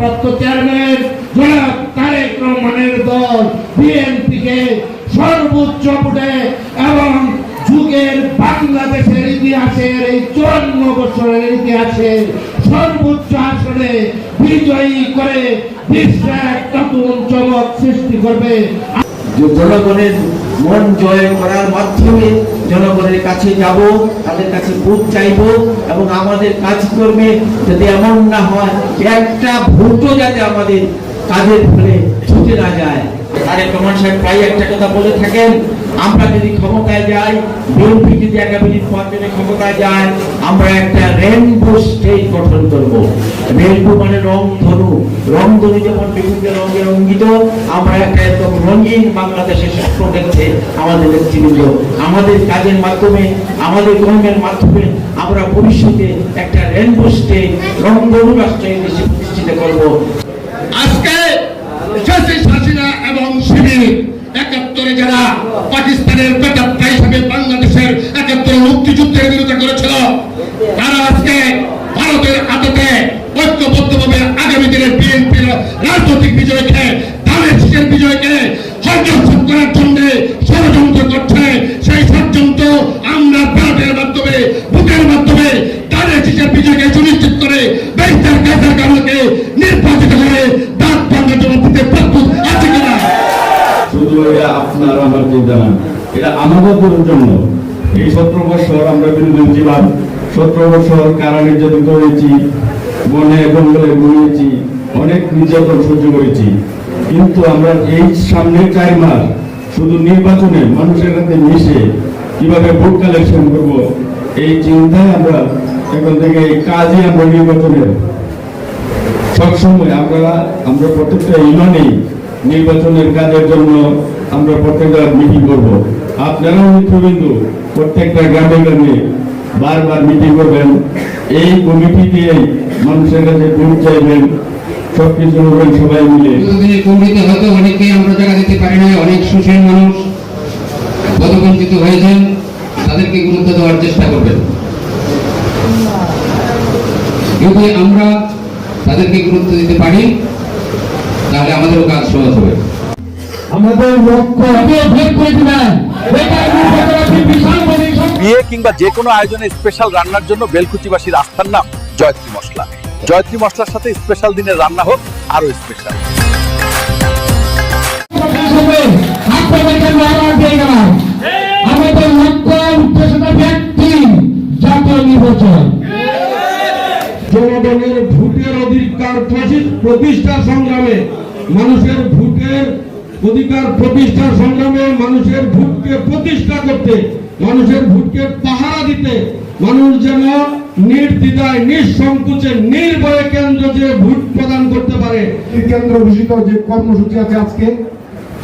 ভারপ্রাপ্ত চেয়ারম্যান জনাব তারেক রহমানের সর্বোচ্চ ভোটে এবং যুগের বাংলাদেশের ইতিহাসের এই চুয়ান্ন বছরের ইতিহাসে সর্বোচ্চ আসনে বিজয়ী করে বিশ্বে এক নতুন চমক সৃষ্টি করবে। জনগণের মন জয় করার মাধ্যমে জনগণের কাছে যাব, তাদের কাছে ভোট চাইব এবং আমাদের কাজকর্মে যদি এমন না হয়, একটা ভোটও যাতে আমাদের কাজের ফলে ছুটে না যায়। তারেক রহমান সাহেব প্রায় একটা কথা বলে থাকেন, আমরা যদি ক্ষমতায় যাই, বিএনপি যদি আগামী নির্বাচনে ক্ষমতায় যায়, আমরা একটা রেনবো স্টেট গঠন করব। রেনবো মানে রং ধনু রং ধনু যেমন বিভিন্ন রঙে রঙ্গিত, আমরা একটা একদম রঙিন বাংলাদেশের স্বপ্ন দেখছে আমাদের নেতৃবৃন্দ, আমাদের কাজের মাধ্যমে, আমাদের কর্মের মাধ্যমে আমরা ভবিষ্যতে একটা রেনবো স্টেট রং ধনু রাষ্ট্র এই দেশে প্রতিষ্ঠিত করব আজকে শেখ হাসিনা এবং শিবির একাত্তরে যারা পাকিস্তানের বেতাপ্পা হিসাবে বাংলাদেশের একাত্তর মুক্তিযুদ্ধের বিরোধিতা করেছিল। তারা আজকে ভারতের আদতে ঐক্যবদ্ধভাবে আগামী দিনের বিএনপির রাজনৈতিক বিজয়কে ধানের শীষের বিজয়কে হস্তক্ষেপ করার জন্য ষড়যন্ত্র করছে। সেই ষড়যন্ত্র আমরা ব্যালটের মাধ্যমে, ভোটের মাধ্যমে ধানের শীষের বিজয়কে আমার চিন্তা না। এটা আমাদের জন্য। এই সতেরো বছর আমরা বিরোধী ছিলাম সতেরো বছর কারা নির্যাতিত হয়েছি বনে জঙ্গলে ঘুরিয়েছি অনেক নির্যাতন সহ্য করেছি। কিন্তু আমরা এই সামনে চার মাস শুধু নির্বাচনে মানুষের সাথে মিশে কীভাবে ভোট কালেকশন করব, এই চিন্তায় আমরা এখন থেকে এই কাজই আমরা নির্বাচনের সবসময় আমরা আমরা প্রত্যেকটা ইউনিয়নেই নির্বাচনের কাজের জন্য আমরা প্রত্যেকটা মিটিং করব। আপনারাও মিত্রবিন্দু প্রত্যেকটা গ্রামে গ্রামে বারবার মিটিং করবেন। এই কমিটি দিয়েই মানুষের কাছে ভোট চাইবেন, সবকিছু করবেন সবাই মিলে। হয়তো আমরা দিতে পারি না অনেক সুশীল মানুষ পদবঞ্চিত হয়েছেন, তাদেরকে গুরুত্ব দেওয়ার চেষ্টা করবেন। যদি আমরা তাদেরকে গুরুত্ব দিতে পারি, তাহলে আমাদেরও কাজ সহজ হবে। আমাদের লক্ষ্য বিয়ে কিংবা যে কোনো আয়োজনে স্পেশাল রান্নার জন্য বেলকুচিবাসীর আস্থার নাম জয়ত্রী মশলা। জয়ত্রী মশলার সাথে স্পেশাল দিনের রান্না হোক আরও স্পেশাল আমাদের লক্ষ্য উদ্দেশ্যটা ব্যক্তি জাতীয় নির্বাচন। জনগণের ভোটের অধিকার প্রতি- প্রতিষ্ঠার সংগ্রামে মানুষের ভোটের অধিকার প্রতিষ্ঠার সংগ্রামে মানুষের ভূতকে প্রতিষ্ঠা করতে, মানুষের ভূতকে পাহারা দিতে, মানুষ যেন নির্দ্বিধায়, নিঃসংকোচে, নির্ভয়ে কেন্দ্র যে ভোট প্রদান করতে পারে। কেন্দ্র ঘোষিত যে কর্মসূচি আছে আজকে,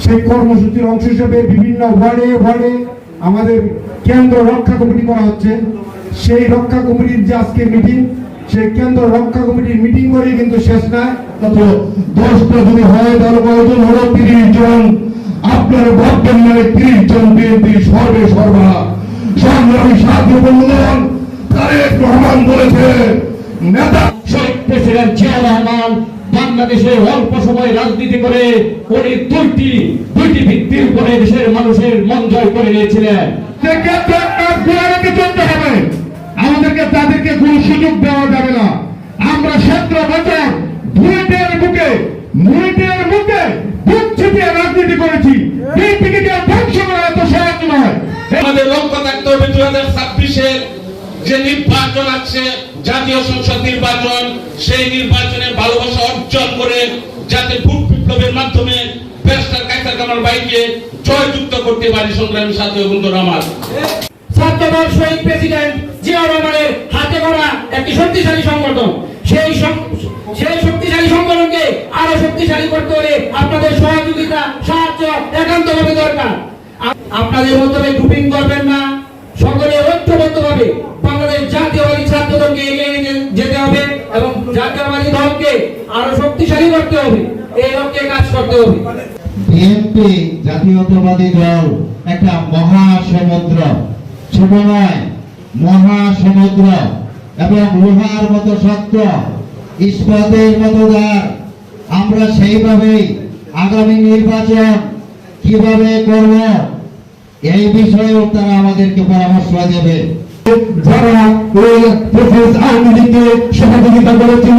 সেই কর্মসূচির অংশ হিসেবে বিভিন্ন ওয়ার্ডে ওয়ার্ডে আমাদের কেন্দ্র রক্ষা কমিটি করা হচ্ছে। সেই রক্ষা কমিটির যে আজকে মিটিং সেই কেন্দ্র রক্ষা কমিটির মিটিং করে কিন্তু শেষ নয় দশটা যদি হয় তাহলে কয়জন হলো তিরিশ জন। আপনার ভাববেন মানে তিরিশ জন বিএনপি সর্বে সর্বা। সংগ্রামী সাহায্য বন্ধুগণ তারেক রহমান বলেছে নেতা শহীদ প্রেসিডেন্ট জিয়া রহমান বাংলাদেশে অল্প সময় রাজনীতি করে উনি দুইটি দুইটি ভিত্তির উপরে দেশের মানুষের মন জয় করে নিয়েছিলেন। চলতে হবে? আমাদেরকে তাদেরকে কোন সুযোগ দেওয়া যাবে না। আমরা সতেরো বছর ভুইটের বুকে মুইটের বুকে বুক রাজনীতি করেছি। এত সহজ নয়। আমাদের লক্ষ্য থাকতে হবে হাজার ছাব্বিশের যে নির্বাচন আছে, জাতীয় সংসদ নির্বাচন, সেই নির্বাচনে ভালোবাসা অর্জন করে যাতে ভোট বিপ্লবের মাধ্যমে ব্যারিস্টার কাইসার কামাল ভাইকে জয়যুক্ত করতে পারি সংগ্রামী সাথী বন্ধুরা আমার। ছাত্রদল শহীদ প্রেসিডেন্ট জিয়া রহমানের হাতে গড়া একটি শক্তিশালী সংগঠন। সেই সেই শক্তিশালী সংগঠনকে আরও শক্তিশালী করতে হলে আপনাদের সহযোগিতা, সাহায্য একান্তভাবে দরকার। আপনাদের মাধ্যমে গ্রুপিং করবেন না। সকলে ঐক্যবদ্ধভাবে বাংলাদেশ জাতীয়বাদী ছাত্র দলকে এগিয়ে নিয়ে যেতে হবে এবং জাতীয়বাদী দলকে আরও শক্তিশালী করতে হবে। এই লক্ষ্যে কাজ করতে হবে। বিএনপি জাতীয়তাবাদী দল একটা মহাসমুদ্র। ছোট মহাসমুদ্র এবং লোহার মতো শক্ত, ইস্পাতের মতো দ্বার। আমরা সেইভাবেই আগামী নির্বাচন কীভাবে করব, এই বিষয়েও তারা আমাদেরকে পরামর্শ দেবে। যারা ওই প্রফেস আওয়ামী লীগকে সহযোগিতা করেছিল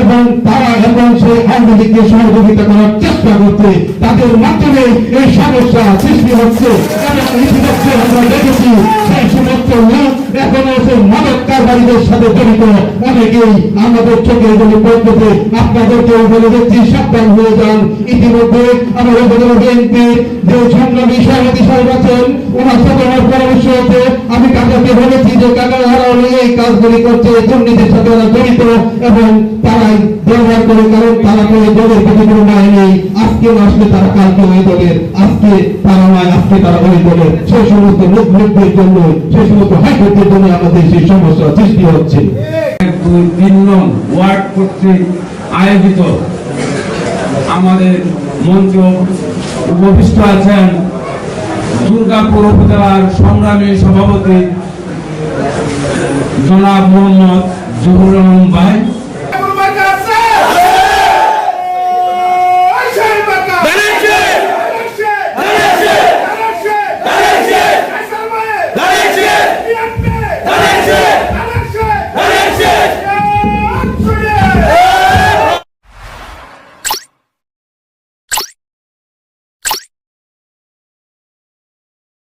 এবং তারা এবং সেই আওয়ামী লীগকে সহযোগিতা করার চেষ্টা করছে, তাদের মাধ্যমে এই সমস্যা সৃষ্টি হচ্ছে। আমরা দেখেছি, সেই সমস্ত এখনও সেই মাদক কারবারিদের সাথে জড়িত। অনেকেই আমাদের চোখের জন্য পদ্ধতি আপনাদেরকেও বলে দিচ্ছি সাবধান হয়ে যান, ইতিমধ্যে আমাদের বিএনপির যে সংগ্রামী সভাপতি সাহেব আছেন, ওনার সাথে আমার পরামর্শ হচ্ছে আমি কাকাকে বলেছি যে কাকা ওরা এই কাজগুলি করছে দুর্নীতির সাথে ওরা জড়িত এবং তারাই ব্যবহার করে, কারণ তারা করে দলের প্রতি কোনো আজকে আসলে তারা কালকে ওই দলের, আজকে তারা নয়, আজকে তারা ওই দলের। সেই সমস্ত লোক লোকদের জন্য সেই সমস্ত হাইকোর্টের জন্য আমাদের সেই সমস্যা সৃষ্টি হচ্ছে। আয়োজিত আমাদের মঞ্চ উপবিষ্ট আছেন দুর্গাপুর উপজেলার সংগ্রামী সভাপতি জনাব মোহাম্মদ জহুর রহমান ভাই